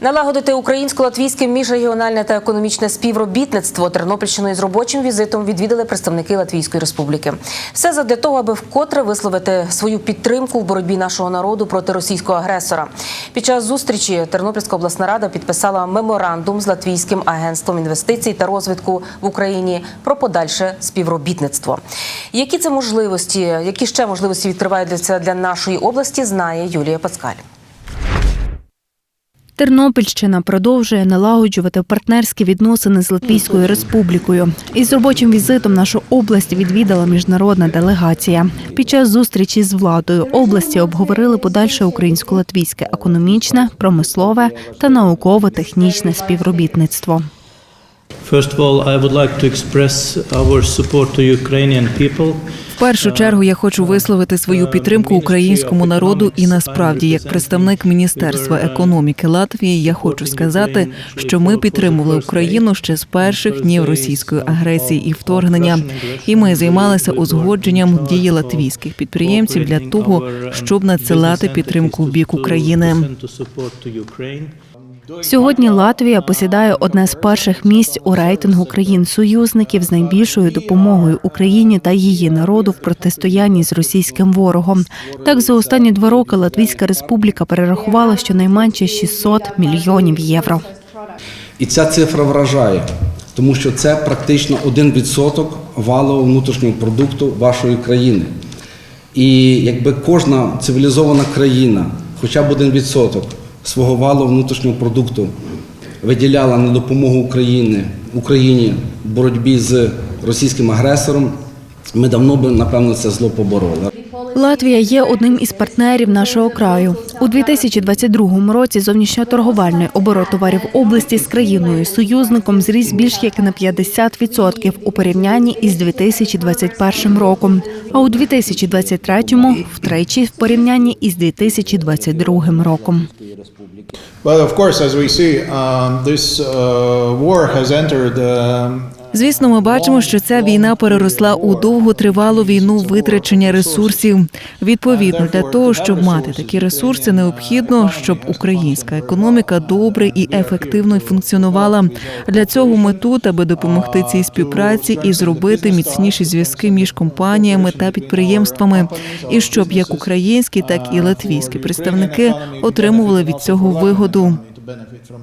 Налагодити українсько-латвійське міжрегіональне та економічне співробітництво Тернопільщиною з робочим візитом відвідали представники Латвійської республіки. Все задля того, аби вкотре висловити свою підтримку в боротьбі нашого народу проти російського агресора. Під час зустрічі Тернопільська обласна рада підписала меморандум з Латвійським агентством інвестицій та розвитку в Україні про подальше співробітництво. Які це можливості, які ще можливості відкриваються для нашої області, знає Юлія Пацкаль. Тернопільщина продовжує налагоджувати партнерські відносини з Латвійською республікою. Із робочим візитом нашу область відвідала міжнародна делегація. Під час зустрічі з владою області обговорили подальше українсько-латвійське економічне, промислове та науково-технічне співробітництво. First of all, I would like to express our support to Ukrainian people. В першу чергу я хочу висловити свою підтримку українському народу, і насправді, як представник Міністерства економіки Латвії, я хочу сказати, що ми підтримували Україну ще з перших днів російської агресії і вторгнення. І ми займалися узгодженням дії латвійських підприємців для того, щоб надсилати підтримку в бік України. Сьогодні Латвія посідає одне з перших місць у рейтингу країн-союзників з найбільшою допомогою Україні та її народу в протистоянні з російським ворогом. Так, за останні два роки Латвійська республіка перерахувала щонайменше 600 мільйонів євро. І ця цифра вражає, тому що це практично 1% валового внутрішнього продукту вашої країни. І якби кожна цивілізована країна, хоча б 1% свого валового внутрішнього продукту виділяла на допомогу Україні, Україні в боротьбі з російським агресором, ми давно би, напевно, це зло побороли. Латвія є одним із партнерів нашого краю. У 2022 році зовнішньоторговельний оборот товарів області з країною союзником зріс більш як на 50% у порівнянні із 2021 роком. А у 2023 – втричі в порівнянні із 2022 роком. But of course, as we see, um, this uh, war has entered. um Звісно, ми бачимо, що ця війна переросла у довготривалу війну витрачення ресурсів. Відповідно, для того, щоб мати такі ресурси, необхідно, щоб українська економіка добре і ефективно функціонувала. Для цього ми тут, аби допомогти цій співпраці і зробити міцніші зв'язки між компаніями та підприємствами, і щоб як українські, так і латвійські представники отримували від цього вигоду. Benefit from.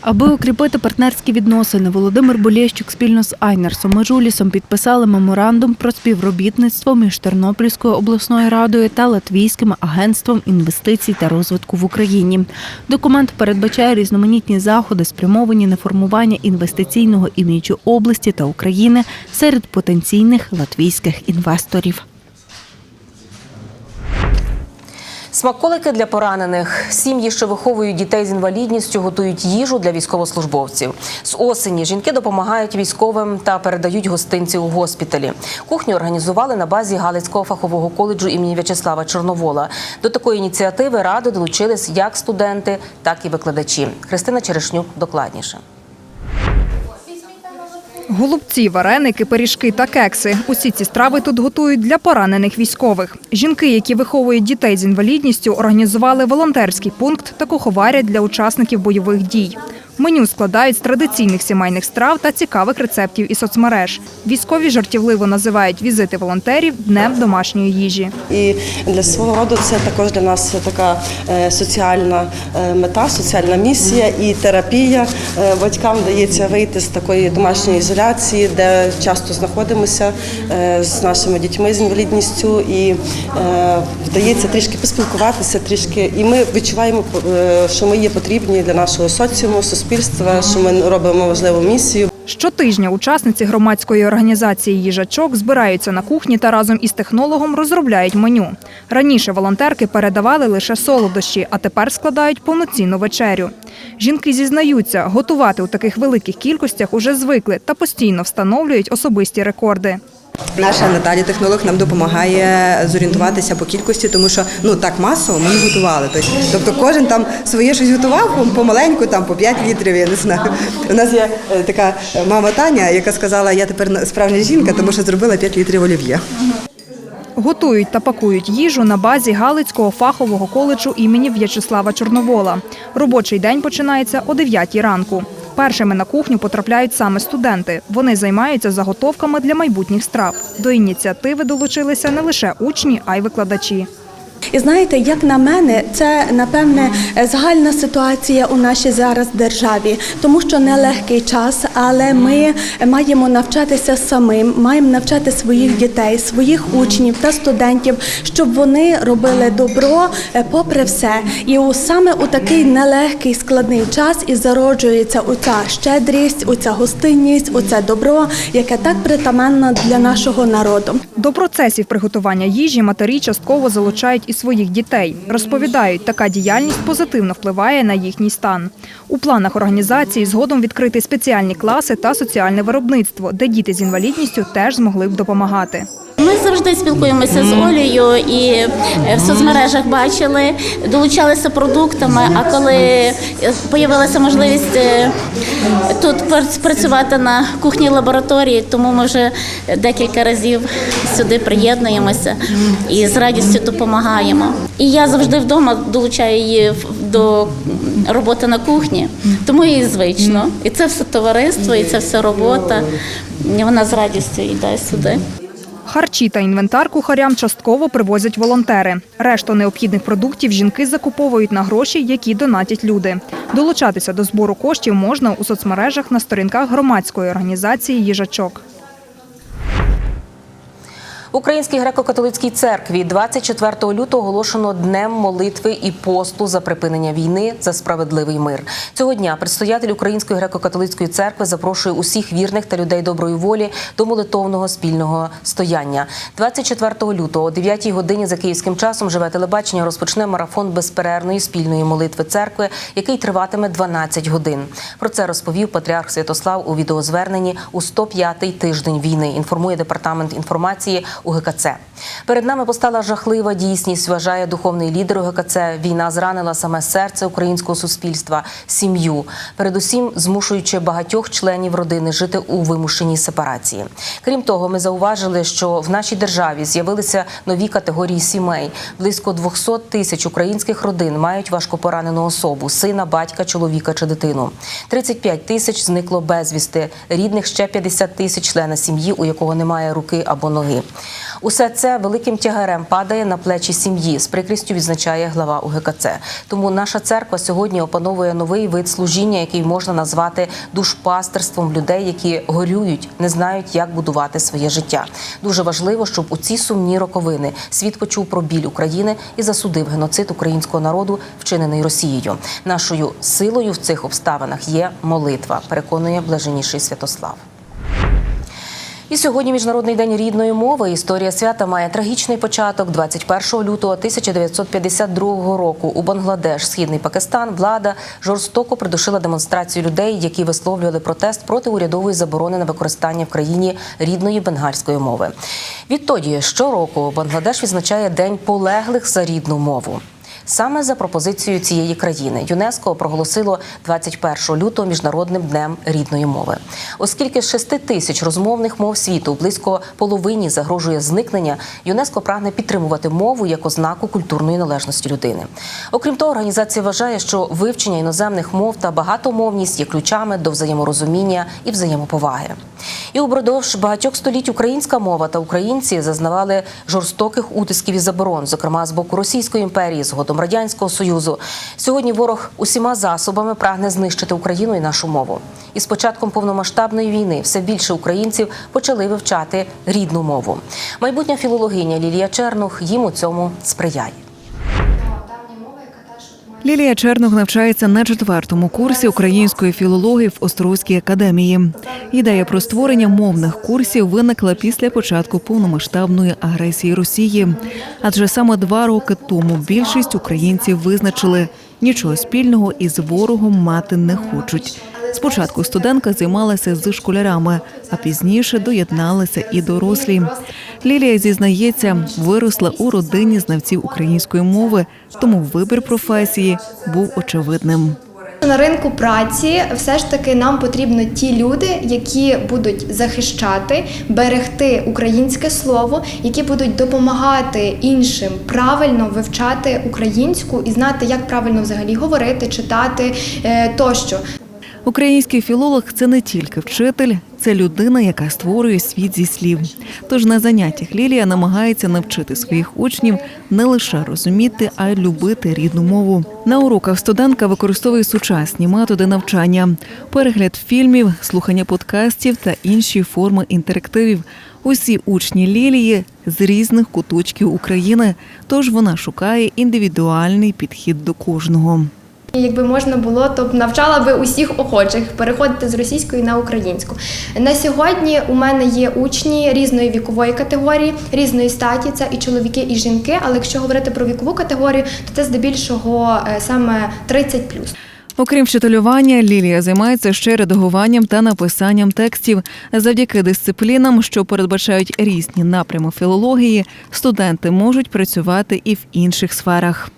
Аби укріпити партнерські відносини, Володимир Болєщук спільно з Айнерсом Межулісом підписали меморандум про співробітництво між Тернопільською обласною радою та Латвійським агентством інвестицій та розвитку в Україні. Документ передбачає різноманітні заходи, спрямовані на формування інвестиційного іміджу області та України серед потенційних латвійських інвесторів. Смаколики для поранених. Сім'ї, що виховують дітей з інвалідністю, готують їжу для військовослужбовців. З осені жінки допомагають військовим та передають гостинці у госпіталі. Кухню організували на базі Галицького фахового коледжу імені В'ячеслава Чорновола. До такої ініціативи ради долучились як студенти, так і викладачі. Христина Черешнюк докладніше. Голубці, вареники, пиріжки та кекси. Усі ці страви тут готують для поранених військових. Жінки, які виховують дітей з інвалідністю, організували волонтерський пункт та куховарять для учасників бойових дій. Меню складають з традиційних сімейних страв та цікавих рецептів із соцмереж. Військові жартівливо називають візити волонтерів днем домашньої їжі. І для свого роду це також для нас така е, соціальна е, мета, соціальна місія і терапія. Е, Батькам вдається вийти з такої домашньої ізоляції, де часто знаходимося з нашими дітьми з інвалідністю, і вдається трішки поспілкуватися, трішки. І ми відчуваємо, що ми є потрібні для нашого соціуму, суспільства, що ми робимо важливу місію. Щотижня учасниці громадської організації їжачок збираються на кухні та разом із технологом розробляють меню. Раніше волонтерки передавали лише солодощі, а тепер складають повноцінну вечерю. Жінки зізнаються, готувати у таких великих кількостях уже звикли та постійно встановлюють особисті рекорди. Наша Наталі технолог нам допомагає зорієнтуватися по кількості, тому що ну так масово ми не готували. Тобто, тобто кожен там своє щось готував помаленьку, там по 5 літрів. Я не знаю. У нас є е, така мама Таня, яка сказала, я тепер справжня жінка, тому що зробила 5 літрів олів'є. Готують та пакують їжу на базі Галицького фахового коледжу імені В'ячеслава Чорновола. Робочий день починається о 9 ранку. Першими на кухню потрапляють саме студенти. Вони займаються заготовками для майбутніх страв. До ініціативи долучилися не лише учні, а й викладачі. І знаєте, як на мене, це напевне загальна ситуація у нашій зараз державі, тому що нелегкий час, але ми маємо навчатися самим, маємо навчати своїх дітей, своїх учнів та студентів, щоб вони робили добро е, попри все. І саме у такий нелегкий складний час і зароджується оця щедрість, оця гостинність, оце добро, яке так притаманно для нашого народу. До процесів приготування їжі матері частково залучають і своїх дітей. Розповідають, така діяльність позитивно впливає на їхній стан. У планах організації згодом відкрити спеціальні класи та соціальне виробництво, де діти з інвалідністю теж змогли б допомагати. Завжди спілкуємося з Олею і е, в соцмережах бачили, долучалися продуктами. А коли з'явилася можливість е, тут працювати на кухні лабораторії, тому ми вже декілька разів сюди приєднуємося і з радістю допомагаємо. І я завжди вдома долучаю її до роботи на кухні, тому їй звично. І це все товариство, і це все робота. Вона з радістю йде сюди. Харчі та інвентар кухарям частково привозять волонтери. Решту необхідних продуктів жінки закуповують на гроші, які донатять люди. Долучатися до збору коштів можна у соцмережах на сторінках громадської організації Їжачок. Українській греко-католицькій церкві 24 лютого оголошено днем молитви і посту за припинення війни за справедливий мир. Цього дня предстоятель Української греко-католицької церкви запрошує усіх вірних та людей доброї волі до молитовного спільного стояння. 24 лютого о 9 годині за київським часом живе телебачення розпочне марафон безперервної спільної молитви церкви, який триватиме 12 годин. Про це розповів патріарх Святослав у відеозверненні у 105-й тиждень війни. Інформує департамент інформації УГКЦ. Перед нами постала жахлива дійсність. Вважає духовний лідер УГКЦ. Війна зранила саме серце українського суспільства, сім'ю, передусім змушуючи багатьох членів родини жити у вимушеній сепарації. Крім того, ми зауважили, що в нашій державі з'явилися нові категорії сімей. Близько 200 тисяч українських родин мають важкопоранену особу сина, батька, чоловіка чи дитину. 35 тисяч зникло безвісти. Рідних ще 50 тисяч члена сім'ї, у якого немає руки або ноги. Усе це великим тягарем падає на плечі сім'ї. З прикрістю відзначає глава УГКЦ. Тому наша церква сьогодні опановує новий вид служіння, який можна назвати душпастерством людей, які горюють, не знають, як будувати своє життя. Дуже важливо, щоб у ці сумні роковини світ почув про біль України і засудив геноцид українського народу, вчинений Росією. Нашою силою в цих обставинах є молитва. Переконує блаженніший Святослав. І сьогодні міжнародний день рідної мови. Історія свята має трагічний початок. 21 лютого 1952 року у Бангладеш, східний Пакистан, влада жорстоко придушила демонстрацію людей, які висловлювали протест проти урядової заборони на використання в країні рідної бенгальської мови. Відтоді щороку Бангладеш відзначає день полеглих за рідну мову. Саме за пропозицією цієї країни ЮНЕСКО проголосило 21 лютого міжнародним днем рідної мови. Оскільки з 6 тисяч розмовних мов світу близько половині загрожує зникнення, ЮНЕСКО прагне підтримувати мову як ознаку культурної належності людини. Окрім того, організація вважає, що вивчення іноземних мов та багатомовність є ключами до взаєморозуміння і взаємоповаги. І упродовж багатьох століть українська мова та українці зазнавали жорстоких утисків і заборон, зокрема з боку Російської імперії, згодом радянського союзу. Сьогодні ворог усіма засобами прагне знищити Україну і нашу мову. І з початком повномасштабної війни все більше українців почали вивчати рідну мову. Майбутня філологиня Лілія Чернух їм у цьому сприяє. Лілія Чернух навчається на четвертому курсі української філології в Острозькій академії. Ідея про створення мовних курсів виникла після початку повномасштабної агресії Росії. Адже саме два роки тому більшість українців визначили нічого спільного із ворогом мати не хочуть. Спочатку студентка займалася з школярами, а пізніше доєдналися і дорослі. Лілія зізнається, виросла у родині знавців української мови, тому вибір професії був очевидним. На ринку праці все ж таки нам потрібно ті люди, які будуть захищати, берегти українське слово, які будуть допомагати іншим правильно вивчати українську і знати, як правильно взагалі говорити, читати е, тощо. Український філолог це не тільки вчитель, це людина, яка створює світ зі слів. Тож на заняттях Лілія намагається навчити своїх учнів не лише розуміти, а й любити рідну мову. На уроках студентка використовує сучасні методи навчання, перегляд фільмів, слухання подкастів та інші форми інтерактивів. Усі учні Лілії з різних куточків України, тож вона шукає індивідуальний підхід до кожного. Якби можна було, то б навчала би усіх охочих переходити з російської на українську. На сьогодні у мене є учні різної вікової категорії, різної статі. Це і чоловіки, і жінки. Але якщо говорити про вікову категорію, то це здебільшого е, саме 30+. Окрім вчителювання, Лілія займається ще редагуванням та написанням текстів. Завдяки дисциплінам, що передбачають різні напрями філології, студенти можуть працювати і в інших сферах.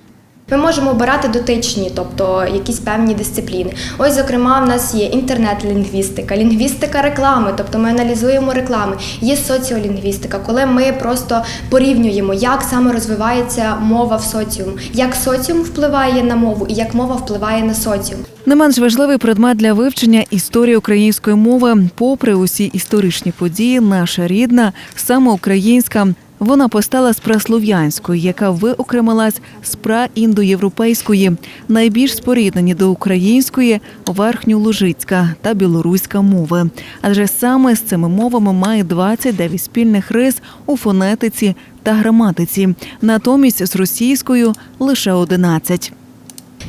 Ми можемо обирати дотичні, тобто якісь певні дисципліни. Ось, зокрема, в нас є інтернет-лінгвістика, лінгвістика реклами, тобто ми аналізуємо реклами. Є соціолінгвістика, коли ми просто порівнюємо, як саме розвивається мова в соціумі, як соціум впливає на мову і як мова впливає на соціум. Не менш важливий предмет для вивчення історії української мови. Попри усі історичні події, наша рідна, саме українська. Вона постала з праслов'янської, яка виокремилась з праіндоєвропейської. Найбільш споріднені до української верхньолужицька та білоруська мови. Адже саме з цими мовами має 29 спільних рис у фонетиці та граматиці. Натомість з російською лише 11.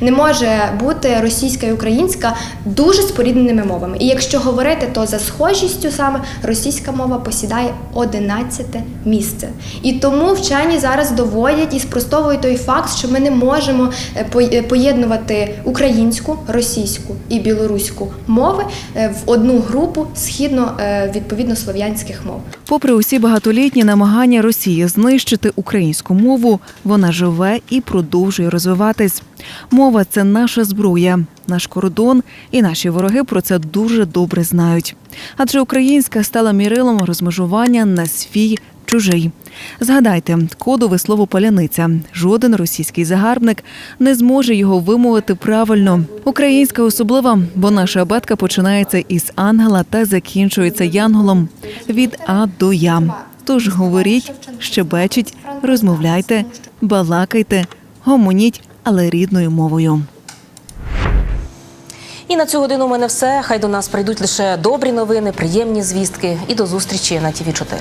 Не може бути російська і українська дуже спорідненими мовами. І якщо говорити, то за схожістю саме російська мова посідає 11 місце. І тому вчені зараз доводять і спростовують той факт, що ми не можемо е, е, поєднувати українську, російську і білоруську мови е, в одну групу східно відповідно слов'янських мов. Попри усі багатолітні намагання Росії знищити українську мову, вона живе і продовжує розвиватись. Мова це наша зброя, наш кордон, і наші вороги про це дуже добре знають. Адже українська стала мірилом розмежування на свій чужий. Згадайте, кодове слово паляниця. Жоден російський загарбник не зможе його вимовити правильно. Українська особлива, бо наша абетка починається із ангела та закінчується янголом від А до Я. Тож говоріть, щебечіть, розмовляйте, балакайте, гомоніть, але рідною мовою. І на цю годину у мене все. Хай до нас прийдуть лише добрі новини, приємні звістки. І до зустрічі на ТІВІ 4